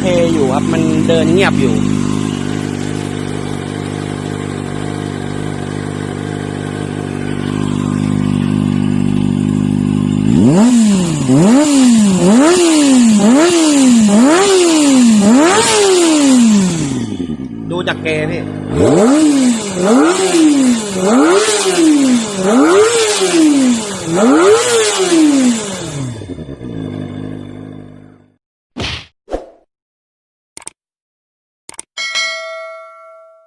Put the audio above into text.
เคอยู่ครับมันเดินเงียบอยู่ ดูจากแกพี่